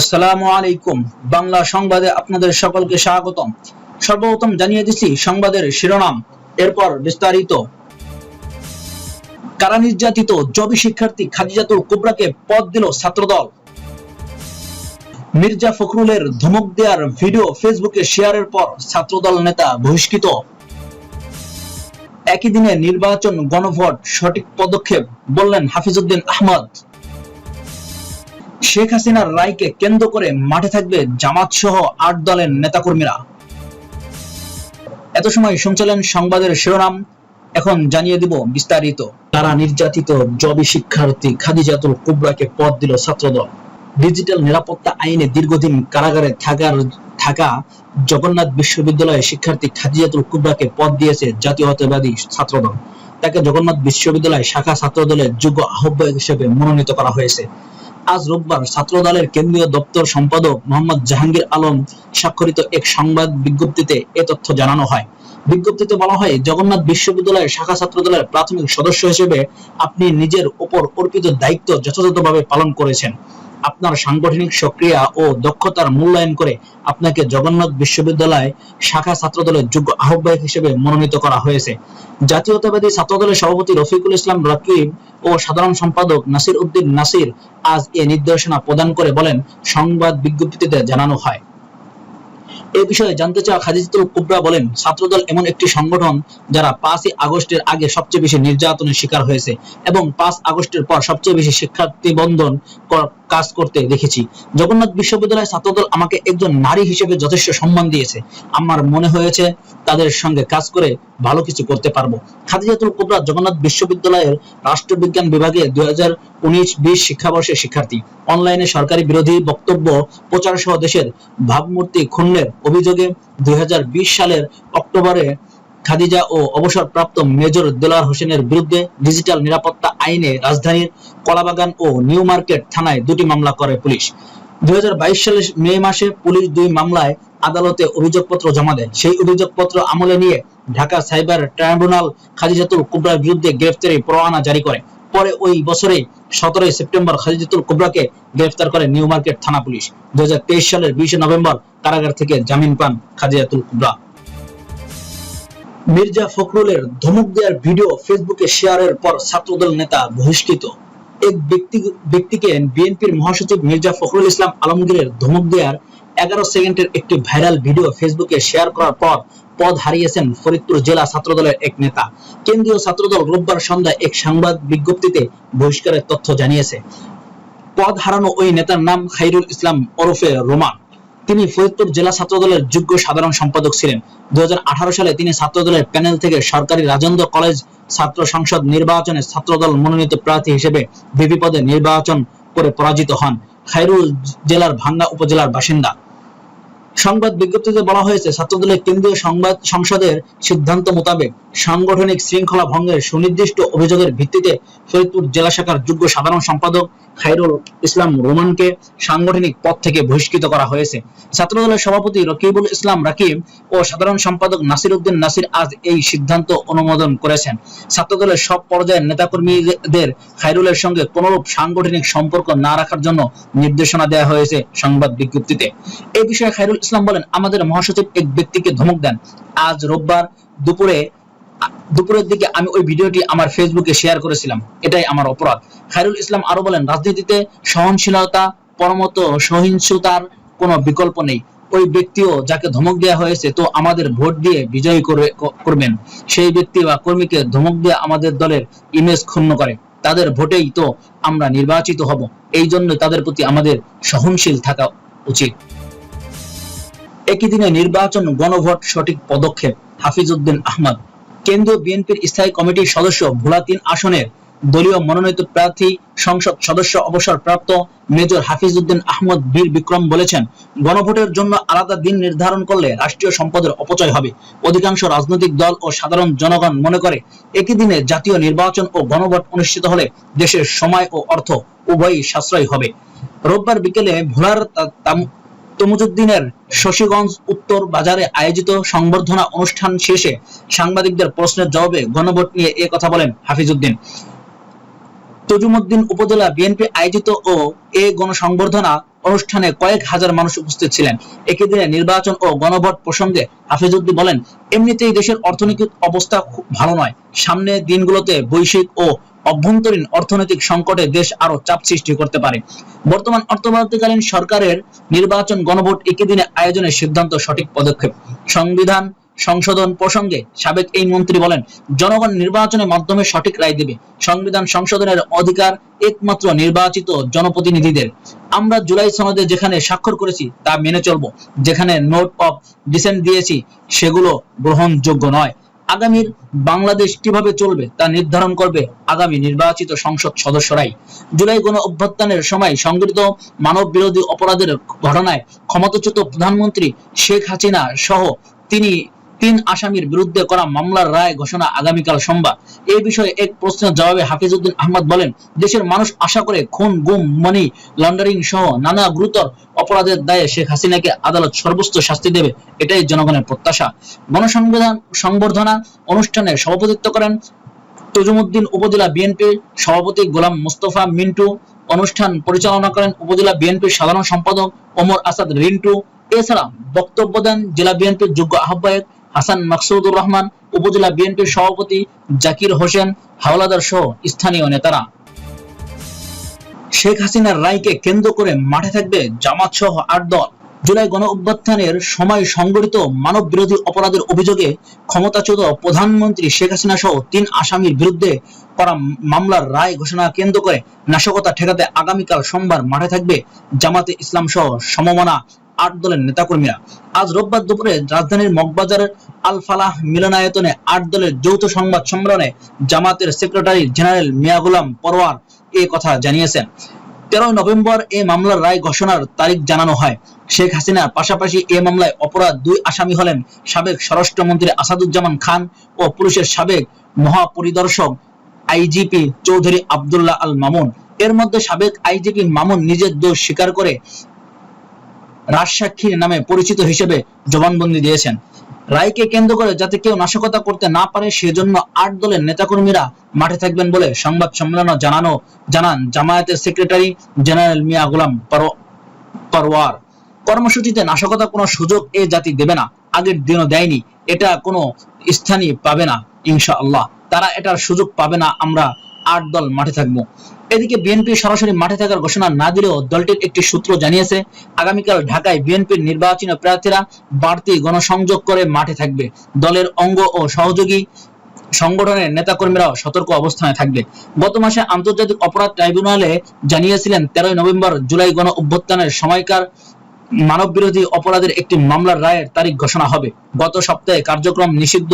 আসসালামু আলাইকুম। বাংলা সংবাদে আপনাদের সকলকে স্বাগতম। সর্বপ্রথম জানিয়ে দিচ্ছি সংবাদের শিরোনাম। এরপর বিস্তারিত। কারা নির্যাতিত জবি শিক্ষার্থী খাদিজাতুল কুবরাকে পদ দিল ছাত্রদল। মির্জা ফখরুলের ধমক দেওয়ার ভিডিও ফেসবুকে শেয়ারের পর ছাত্রদল নেতা বহিষ্কৃত। একই দিনে নির্বাচন গণভোট সঠিক পদক্ষেপ বললেন হাফিজউদ্দিন আহমদ। শেখ হাসিনার রায়কে কেন্দ্র করে মাঠে থাকবে জামাত সহ আট দলের নেতাকর্মীরা। এত সময় শুনছিলেন সংবাদের শিরোনাম, এখন জানিয়ে দিব বিস্তারিত। তারা নির্যাতিত জবি শিক্ষার্থী খাদিজাতুল কুবরাকে পদ দিল ছাত্রদল। ডিজিটাল নিরাপত্তা আইনে দীর্ঘদিন কারাগারে থাকার, থাকা জগন্নাথ বিশ্ববিদ্যালয়ের শিক্ষার্থী খাদিজাতুল কুবরাকে পদ দিয়েছে জাতীয়তাবাদী ছাত্রদল। তাকে জগন্নাথ বিশ্ববিদ্যালয় শাখা ছাত্রদলের যোগ্য আহ্বায়ক হিসেবে মনোনীত করা হয়েছে। আজ রোববার ছাত্রদলের কেন্দ্রীয় দপ্তর সম্পাদক মোহাম্মদ জাহাঙ্গীর আলম স্বাক্ষরিত এক সংবাদ বিজ্ঞপ্তিতে এ তথ্য জানানো হয়। বিজ্ঞপ্তিতে বলা হয়, জগন্নাথ বিশ্ববিদ্যালয়ের শাখা ছাত্র দলের প্রাথমিক সদস্য হিসেবে আপনি নিজের উপর অর্পিত দায়িত্ব যথাযথভাবে পালন করেছেন। আপনার সাংগঠনিক সক্রিয়া ও দক্ষতার মূল্যায়ন করে আপনাকে জগন্নাথ বিশ্ববিদ্যালয় শাখা ছাত্রদলের যোগ্য আহ্বায়ক হিসেবে মনোনীত করা হয়েছে। জাতীয়তাবাদী ছাত্রদলের সভাপতি রফিকুল ইসলাম রাকিব ও সাধারণ সম্পাদক নাসির উদ্দিন নাসির আজ এ নির্দেশনা প্রদান করে বলেন, সংবাদ বিজ্ঞপ্তিতে জানানো হয়। এ বিষয়ে জানতে চাওয়া খাদিজাতুল কুবরা বলেন, ছাত্রদল এমন একটি সংগঠন যারা পাঁচই আগস্টের আগে সবচেয়ে বেশি নির্যাতনের শিকার হয়েছে এবং পাঁচ আগস্টের পর সবচেয়ে বেশি শিক্ষার্থী বন্ধন কাজ করতে দেখেছি। জগন্নাথ বিশ্ববিদ্যালয় ছাত্রদল আমাকে একজন নারী হিসেবে যথেষ্ট সম্মান দিয়েছে। আমার মনে হয়েছে তাদের সঙ্গে কাজ করে ভালো কিছু করতে পারব। খাদিজাতুল কুবরা জগন্নাথ বিশ্ববিদ্যালয়ের রাষ্ট্রবিজ্ঞান বিভাগে দুই হাজার উনিশ বিশ শিক্ষাবর্ষের শিক্ষার্থী। অনলাইনে সরকারি বিরোধী বক্তব্য প্রচার সহ দেশের ভাবমূর্তি ক্ষুণ্ণের অভিযোগে দুই হাজার বিশ সালের অক্টোবরে খাদিজা ও অবসরপ্রাপ্ত মেজর দেলার হোসেনের বিরুদ্ধে ডিজিটাল নিরাপত্তা আইনে রাজধানীর কলাবাগান ও নিউ মার্কেট থানায় দুটি মামলা করে পুলিশ। দুই হাজার বাইশ সালের মে মাসে পুলিশ দুই মামলায় আদালতে অভিযোগপত্র জমা দেয়। সেই অভিযোগপত্র আমলে নিয়ে ঢাকা সাইবার ট্রাইব্যুনাল খাদিজাতুল কুবরার বিরুদ্ধে গ্রেফতারি পরোয়ানা জারি করে। পরে ওই বছরে সতেরোই সেপ্টেম্বর খাদিজাতুল কুবরাকে গ্রেফতার করে নিউ মার্কেট থানা পুলিশ। দুই হাজার তেইশ সালের বিশে নভেম্বর কারাগার থেকে জামিন পান খাদিজাতুল কুবরা। মির্জা ফখরুলের ধমক দেওয়ার ভিডিও ফেসবুকে শেয়ারের পর ছাত্রদল নেতা বহিষ্কৃত। এক ব্যক্তি, ব্যক্তিকে বিএনপির মহাসচিব মির্জা ফখরুল ইসলাম আলমগীরের ধমক দেওয়ার এগারো সেকেন্ডের একটি ভাইরাল ভিডিও ফেসবুকে শেয়ার করার পর পদ হারিয়েছেন ফরিদপুর জেলা ছাত্রদলের এক নেতা। কেন্দ্রীয় ছাত্রদল রোববার সন্ধ্যায় এক সংবাদ বিজ্ঞপ্তিতে বহিষ্কারের তথ্য জানিয়েছে। পদ হারানো ওই নেতার নাম খাইরুল ইসলাম ওরফে রোমান। তিনি ফরিদপুর জেলা ছাত্রদলের যোগ্য সাধারণ সম্পাদক ছিলেন। দু হাজার আঠারো সালে তিনি ছাত্র দলের প্যানেল থেকে সরকারি রাজেন্দ্র কলেজ ছাত্র সংসদ নির্বাচনে ছাত্র দল মনোনীত প্রার্থী হিসেবে বিবি পদে নির্বাচন করে পরাজিত হন। খাইরুল জেলার ভাঙ্গা উপজেলার বাসিন্দা। সংবাদ বিজ্ঞপ্তিতে বলা হয়েছে, ছাত্রদলের কেন্দ্রীয় সংবাদ সংসদের সিদ্ধান্ত মোতাবেক সাংগঠনিক শৃঙ্খলা ভঙ্গের সুনির্দিষ্ট অভিযোগের ভিত্তিতে ফরিদপুর জেলা শাখার যোগ্য সাধারণ সম্পাদক খাইরুল ইসলাম রোমানকে সাংগঠনিক পদ থেকে বহিষ্কৃত করা হয়েছে। ছাত্রদলের সভাপতি রকিবুল ইসলাম রাকিব ও সাধারণ সম্পাদক নাসির উদ্দিন নাসির আজ এই সিদ্ধান্ত অনুমোদন করেছেন। ছাত্রদলের সব পর্যায়ের নেতাকর্মীদের খাইরুলের সঙ্গে কোনরূপ সাংগঠনিক সম্পর্ক না রাখার জন্য নির্দেশনা দেওয়া হয়েছে সংবাদ বিজ্ঞপ্তিতে। এই বিষয়ে খাইরুল ইসলাম বলেন, আমাদের মহাসচিব এক ব্যক্তিকে ধমক দেন। আজ রোববার দুপুরে, দুপুরের দিকে আমি ওই ভিডিওটি আমার ফেসবুকে শেয়ার করেছিলাম। এটাই আমার অপরাধ। খায়রুল ইসলাম আরও বলেন, রাজনীতিতে সহনশীলতা, পরমত, সহিংসতার কোনো বিকল্প নেই। ওই ব্যক্তিও যাকে ধমক দেওয়া হয়েছে, তো আমাদের ভোট দিয়ে বিজয়ী করে, করবেন। সেই ব্যক্তি বা কর্মীকে ধমক দিয়ে আমাদের দলের ইমেজ ক্ষুণ্ণ করে। তাদের ভোটেই তো আমরা নির্বাচিত হব। এই জন্য তাদের প্রতি আমাদের সহনশীল থাকা উচিত। একই দিনে নির্বাচন গণভোট সঠিক পদক্ষেপ, হাফিজউদ্দিন আহমদ। কেন্দ্রীয় বিএনপির স্থায়ী কমিটির সদস্য ভোলা তিন আসনের দলীয় মনোনীত প্রার্থী, সংসদ সদস্য অবসরপ্রাপ্ত মেজর হাফিজউদ্দিন আহমদ বীর বিক্রম বলেছেন, গণভোটের জন্য আলাদা দিন নির্ধারণ করলে রাষ্ট্রীয় সম্পদের অপচয় হবে। অধিকাংশ রাজনৈতিক দল ও সাধারণ জনগণ মনে করে, একই দিনে জাতীয় নির্বাচন ও গণভোট অনুষ্ঠিত হলে দেশের সময় ও অর্থ উভয়ই সাশ্রয় হবে। রোববার বিকেলে ভোলার তমুজুদ্দিনের শশীগঞ্জ উত্তর বাজারে আয়োজিত সংবর্ধনা অনুষ্ঠান শেষে সাংবাদিকদের প্রশ্নের জবাবে গণভোট নিয়ে এ কথা বলেন হাফিজউদ্দিন। তজুমুদ্দিন উপজেলা বিএনপি আয়োজিত ও এ গণসংবর্ধনা অনুষ্ঠানে কয়েক হাজার মানুষ উপস্থিত ছিলেন। একই দিনে নির্বাচন ও গণভোট প্রসঙ্গে হাফিজউদ্দিন বলেন, এমনিতেই দেশের অর্থনৈতিক অবস্থা খুব ভালো নয়। সামনে দিনগুলোতে বৈশ্বিক ও অভ্যন্তরীণ অর্থনৈতিক সংকটে দেশ আরও চাপ সৃষ্টি করতে পারে। বর্তমান অর্থবর্তীকালীন সরকারের নির্বাচন গণভোট একই দিনে আয়োজনের সিদ্ধান্ত সঠিক পদক্ষেপ। সংবিধান, সংশোধন প্রসঙ্গে সাবেক এই মন্ত্রী বলেন, জনগণ নির্বাচনের মাধ্যমে সঠিক রায় দেবে। সংবিধান সংশোধনের অধিকার একমাত্র নির্বাচিত জনপ্রতিনিধিদের। আমরা জুলাই সনদে যেখানে স্বাক্ষর করেছি তা মেনে চলব। যেখানে নোট অফ ডিসেন্ট দিয়েছি, সেগুলো গ্রহণযোগ্য নয়। আগামীর বাংলাদেশ কীভাবে চলবে তা নির্ধারণ করবে আগামী নির্বাচিত সংসদ সদস্যরাই। জুলাই গণ অভ্যুত্থানের সময় সংগঠিত মানব বিরোধী অপরাধের ঘটনায় ক্ষমতাচ্যুত প্রধানমন্ত্রী শেখ হাসিনা সহ তিনি তিন আসামির বিরুদ্ধে করা মামলার রায় ঘোষণা আগামীকাল সোমবার। এই বিষয়ে এক প্রশ্নের জবাবে হাফিজউদ্দিন আহমদ বলেন, দেশের মানুষ আশা করে খুন, গুম, মানি, লন্ডারিং সহ নানা গুরুতর অপরাধের দায়ে শেখ হাসিনাকে আদালত সর্বোচ্চ শাস্তি দেবে, এটাই জনগণের প্রত্যাশা। গণসংবিধান সংবর্ধনা অনুষ্ঠানে সভাপতিত্ব করেন তজুমুদ্দিন উপজেলা বিএনপির সভাপতি গোলাম মোস্তফা মিন্টু। অনুষ্ঠান পরিচালনা করেন উপজেলা বিএনপির সাধারণ সম্পাদক ওমর আসাদ রিন্টু। এছাড়া বক্তব্য দেন জেলা বিএনপির যোগ্য আহ্বায়ক হাসান মাকসুদুর রহমান, উপজেলা বিএনপির সভাপতি জাকির হোসেন, হাওলাদার সহ স্থানীয় নেতারা। শেখ হাসিনার রায়কে কেন্দ্র করে মাঠে থাকবে জামাত সহ আট দল। জুলাই গণ অভ্যুত্থানের সময় সংগঠিত মানব বিরোধী অপরাধের অভিযোগে ক্ষমতাচ্যুত প্রধানমন্ত্রী শেখ হাসিনা সহ তিন আসামির বিরুদ্ধে করা মামলার রায় ঘোষণা কেন্দ্র করে নাশকতা ঠেকাতে আগামীকাল সোমবার মাঠে থাকবে জামাতে ইসলাম সহ সমমনা আট দলের নেতাকর্মীরা। আজ রোববার দুপুরে রাজধানীর মগবাজারের আল ফালাহ মিলনায়তনে আট দলের যৌথ সংবাদ সম্মেলনে জামাতের সেক্রেটারি জেনারেল মিয়া গোলাম পরোয়ার এ কথা জানিয়েছেন। তেরোই নভেম্বর এ মামলার রায় ঘোষণার তারিখ জানানো হয়। শেখ হাসিনার পাশাপাশি এ মামলায় অপরাধ দুই আসামি হলেন সাবেক স্বরাষ্ট্রমন্ত্রী আসাদুজ্জামান খান ও পুলিশের সাবেক মহাপরিদর্শক আইজিপি চৌধুরী আব্দুল্লাহ আল মামুন এর মধ্যে সাবেক আইজিপি মামুন নিজের দোষ স্বীকার করে রাজসাক্ষীর নামে পরিচিত হিসেবে জবানবন্দি দিয়েছেন। রায়কে কেন্দ্র করে যাতে কেউ নাশকতা করতে না পারে, সেজন্য আট দলের নেতাকর্মীরা মাঠে থাকবেন বলে সংবাদ সম্মেলনে জানানো, জানান জামায়াতের সেক্রেটারি জেনারেল মিয়া গোলাম পরো- পরওয়ার কর্মসূচিতে নাশকতা কোনো সুযোগ এ জাতি দেবে না, আগের দিনও দেয়নি, এটা কোনো স্থানই পাবে না, ইনশাআল্লাহ। তারা এটার সুযোগ পাবে না, আমরা আট দল মাঠে থাকব। এদিকে বিএনপি সরাসরি মাঠে থাকার ঘোষণা না দিলেও দলটির একটি সূত্র জানিয়েছে, আগামীকাল ঢাকায় বিএনপির নির্বাচনী প্রার্থীরা বাড়তি গণসংযোগ করে মাঠে থাকবে। দলের অঙ্গ ও সহযোগী সংগঠনের নেতাকর্মীরাও সতর্ক অবস্থানে থাকবে। গত মাসে আন্তর্জাতিক অপরাধ ট্রাইব্যুনালে জানিয়েছিলেন, তেরোই নভেম্বর জুলাই গণ অভ্যুত্থানের সময়কার মানব বিরোধী অপরাধের একটি মামলার রায়ের তারিখ ঘোষণা হবে। গত সপ্তাহে কার্যক্রম নিষিদ্ধ